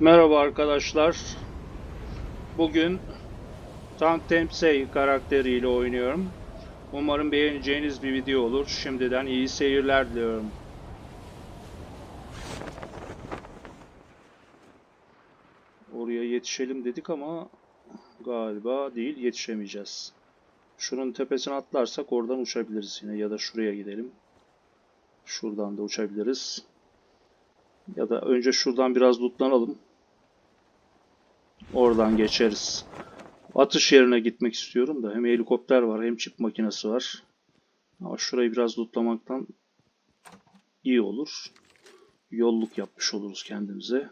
Merhaba arkadaşlar. Bugün Tank Dempsey karakteriyle oynuyorum. Umarım beğeneceğiniz bir video olur. Şimdiden iyi seyirler diliyorum. Oraya yetişelim dedik ama galiba değil yetişemeyeceğiz. Şunun tepesine atlarsak oradan uçabiliriz yine ya da şuraya gidelim. Şuradan da uçabiliriz. Ya da önce şuradan biraz lootlanalım. Oradan geçeriz. Atış yerine gitmek istiyorum da hem helikopter var hem çip makinesi var. Ama şurayı biraz lootlamaktan iyi olur. Yolluk yapmış oluruz kendimize.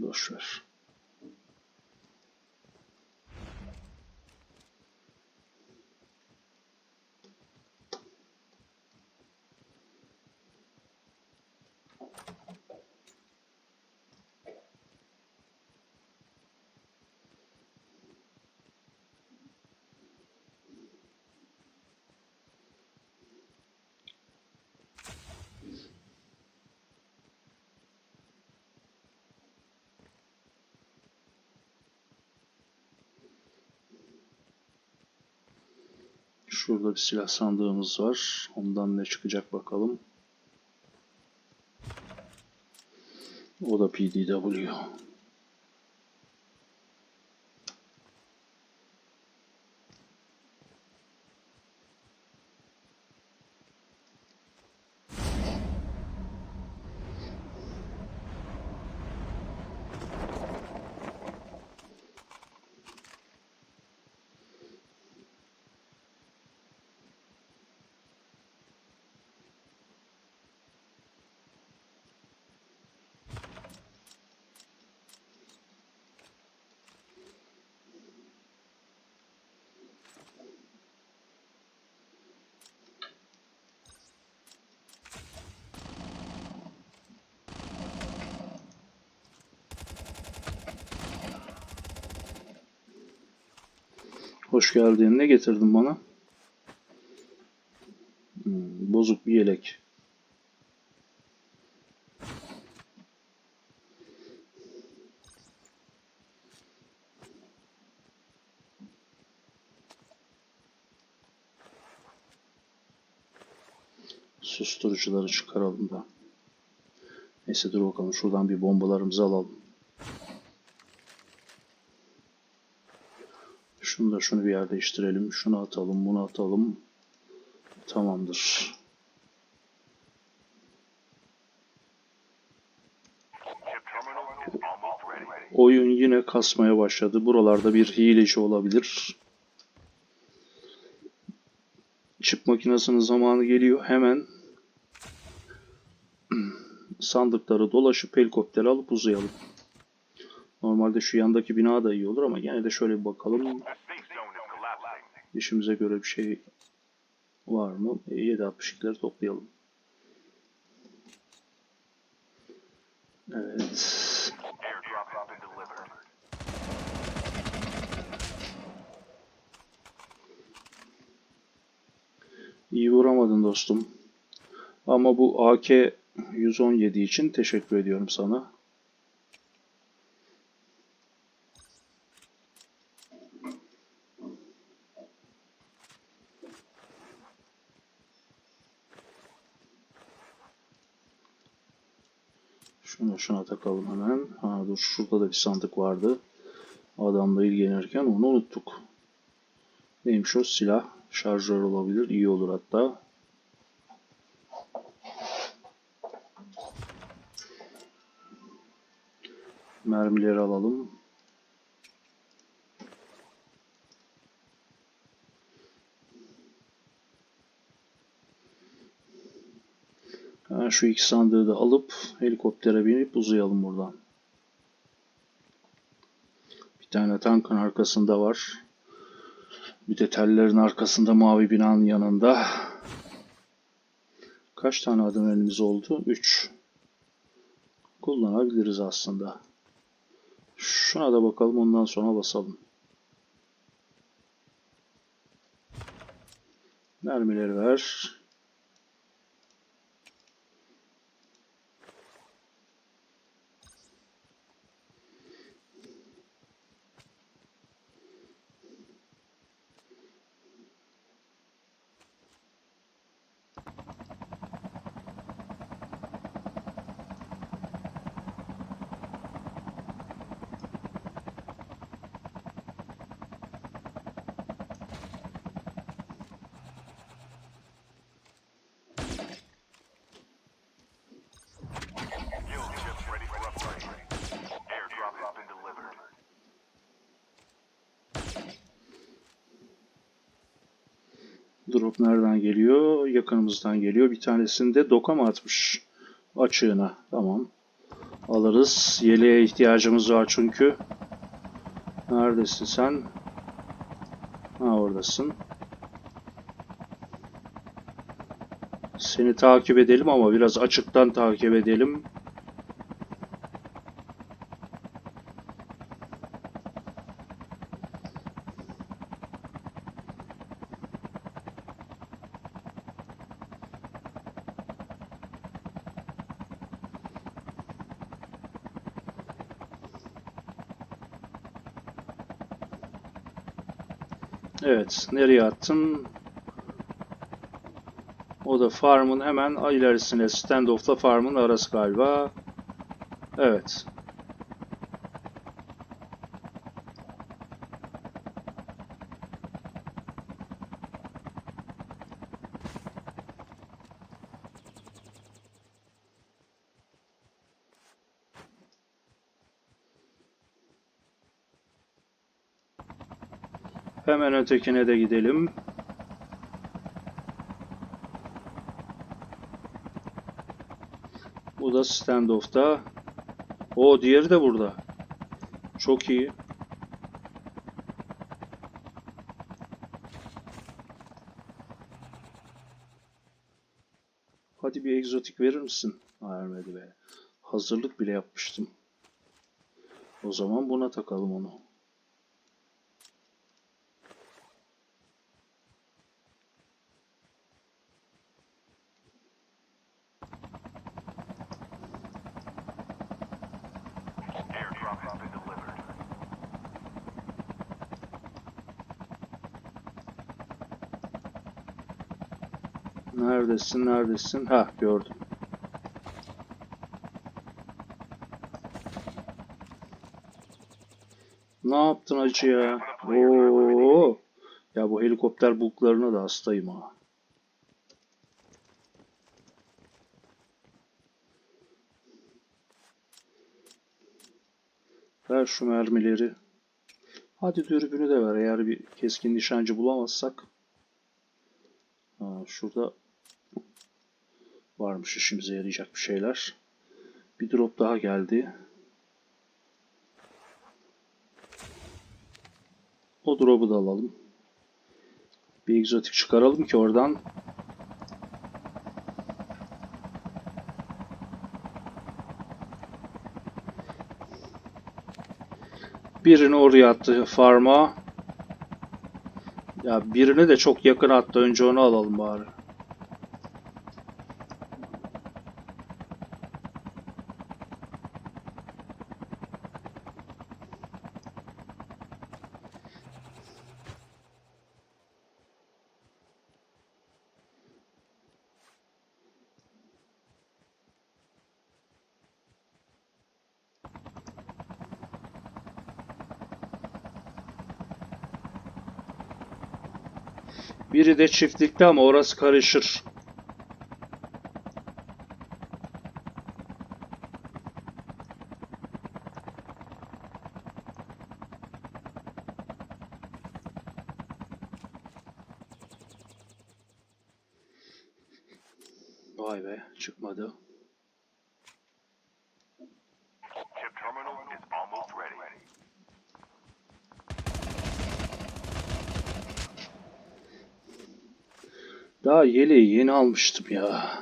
Boş ver. Şurada bir silah sandığımız var. Ondan ne çıkacak bakalım. O da PDW. Hoş geldin. Ne getirdin bana? Hmm, bozuk bir yelek. Susturucuları çıkaralım da. Neyse dur bakalım şuradan bir bombalarımızı alalım. Şunu da şunu bir yer değiştirelim. Şunu atalım, bunu atalım. Tamamdır. Oyun yine kasmaya başladı. Buralarda bir hileci olabilir. Çip makinesinin zamanı geliyor. Hemen sandıkları dolaşıp helikopteri alıp uzayalım. Normalde şu yandaki bina da iyi olur ama gene de şöyle bir bakalım. İşimize göre bir şey var mı? E, 7.62'leri toplayalım. Evet. İyi vuramadın dostum. Ama bu AK 117 için teşekkür ediyorum sana. Şunu şuna takalım hemen. Ha dur şurada da bir sandık vardı. Adamla ilgilenirken onu unuttuk. Neymiş o? Silah. Şarjör olabilir. İyi olur hatta. Mermileri alalım. Ha, şu iki sandığı da alıp helikoptere binip uzayalım buradan. Bir tane tankın arkasında var. Bir de tellerin arkasında mavi binanın yanında. Kaç tane adım elimiz oldu? 3. Kullanabiliriz aslında. Şuna da bakalım ondan sonra basalım. Mermileri ver. Drop nereden geliyor? Yakınımızdan geliyor. Bir tanesini de atmış? Açığına. Tamam. Alırız. Yeleğe ihtiyacımız var çünkü. Neredesin sen? Ha oradasın. Seni takip edelim ama biraz açıktan takip edelim. Evet, nereye attın? O da farmın hemen ilerisine, standoff'la farmın arası galiba. Evet. Hemen ötekine de gidelim. Bu da standoff'ta. O diğeri de burada. Çok iyi. Hadi bir egzotik verir misin? Vermedi be. Hazırlık bile yapmıştım. O zaman buna takalım onu. Neredesin, neredesin? Ha, gördüm. Ne yaptın acı ya? Oo. Ya bu helikopter buglarına da hastayım ha. Ver şu mermileri. Hadi dürbünü de ver eğer bir keskin nişancı bulamazsak. Şurada varmış işimize yarayacak bir şeyler. Bir drop daha geldi. O drop'u da alalım. Bir egzotik çıkaralım ki oradan. Birini oraya attı farma. Ya birini de çok yakın attı. Önce onu alalım bari. Biri de çiftlikte ama orası karışır. Vay be çıkmadı. Daha yeleği yeni almıştım ya.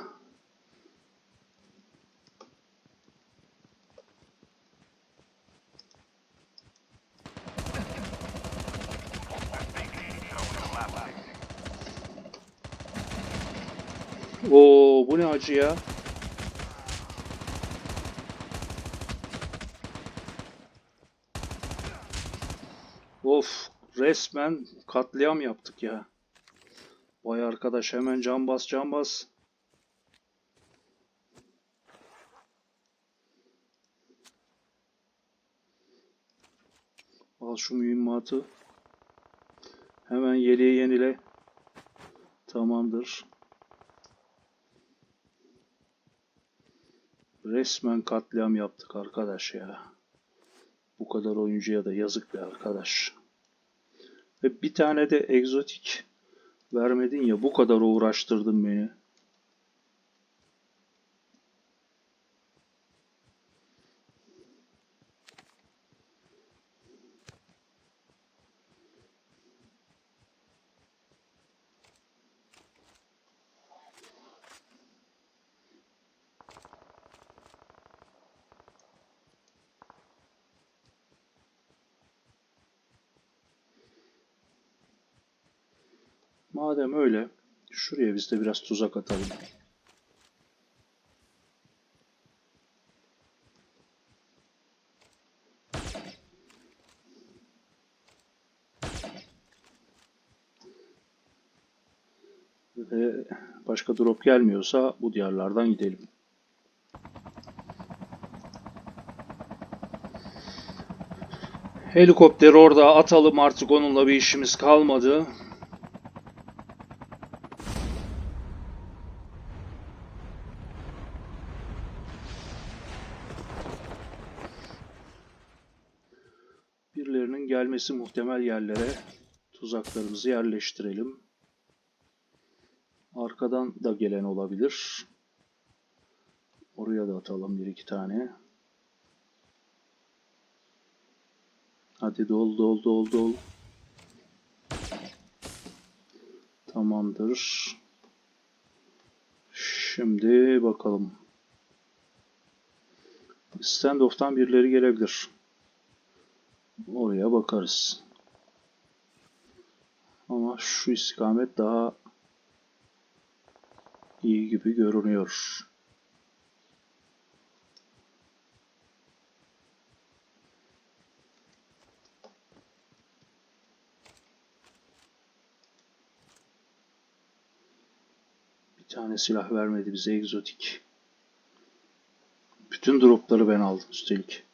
Oo bu ne acı ya. Of resmen katliam yaptık ya. Vay arkadaş hemen can bas can bas. Al şu mühimmatı. Hemen yeleği yenile. Tamamdır. Resmen katliam yaptık arkadaş ya. Bu kadar oyuncuya da yazık be arkadaş. Ve bir tane de egzotik vermedin ya bu kadar uğraştırdın beni. Madem öyle şuraya biz de biraz tuzak atalım. Ve başka drop gelmiyorsa bu diyarlardan gidelim. Helikopteri orada atalım artık onunla bir işimiz kalmadı. Gelmesi muhtemel yerlere tuzaklarımızı yerleştirelim. Arkadan da gelen olabilir. Oraya da atalım bir iki tane. Hadi dol dol dol dol. Tamamdır. Şimdi bakalım. Standoff'tan birileri gelebilir. Oraya bakarız. Ama şu istikamet daha iyi gibi görünüyor. Bir tane silah vermedi bize egzotik. Bütün dropları ben aldım üstelik.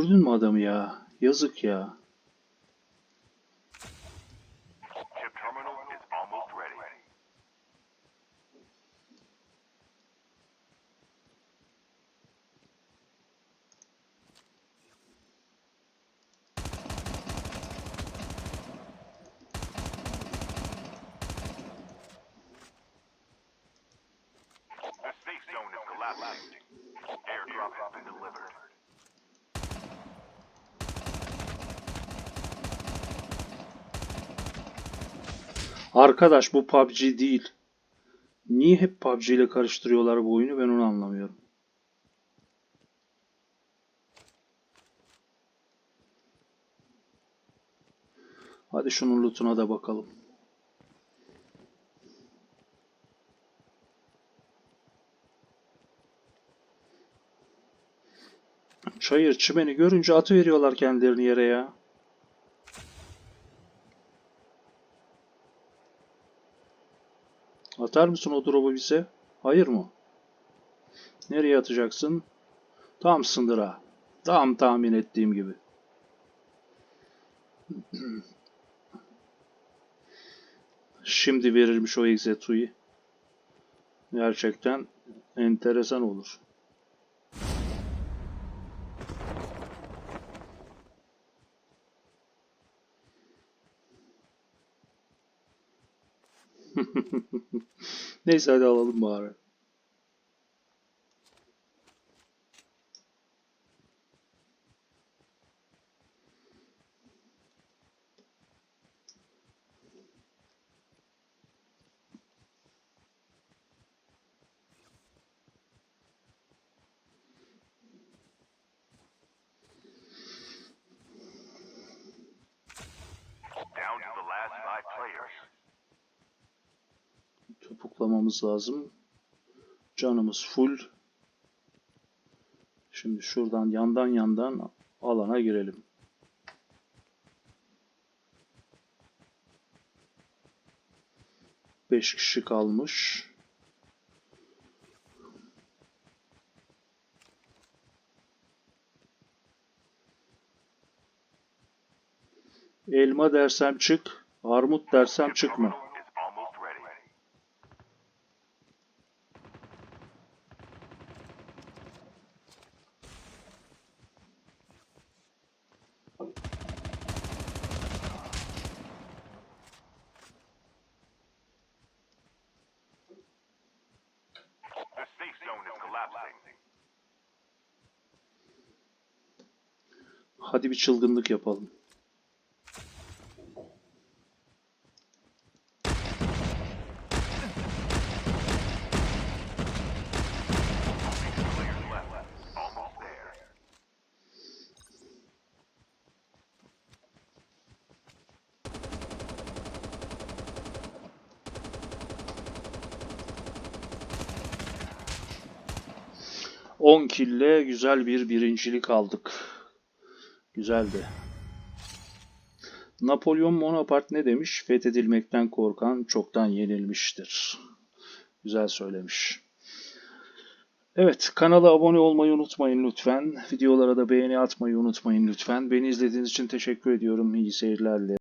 Öldürdün mü adamı ya? Yazık ya. Arkadaş bu PUBG değil. Niye hep PUBG ile karıştırıyorlar bu oyunu ben onu anlamıyorum. Hadi şunun lootuna da bakalım. Çayır çimeni görünce atı veriyorlar kendilerini yere ya. Atar mısın o drop'u bize? Hayır mı? Nereye atacaksın? Tam sınıra. Tam tahmin ettiğim gibi. Şimdi verirmiş o Exetu'yu. Gerçekten enteresan olur. Neyse hadi alalım bari. Toplamamız lazım. Canımız full. Şimdi şuradan yandan yandan alana girelim. Beş kişi kalmış. Elma dersem çık, armut dersem çıkma. Hadi bir çılgınlık yapalım. On kille güzel bir birincilik aldık. Güzeldi. Napolyon Bonaparte ne demiş? Fethedilmekten korkan çoktan yenilmiştir. Güzel söylemiş. Evet, kanala abone olmayı unutmayın lütfen. Videolara da beğeni atmayı unutmayın lütfen. Beni izlediğiniz için teşekkür ediyorum. İyi seyirlerle.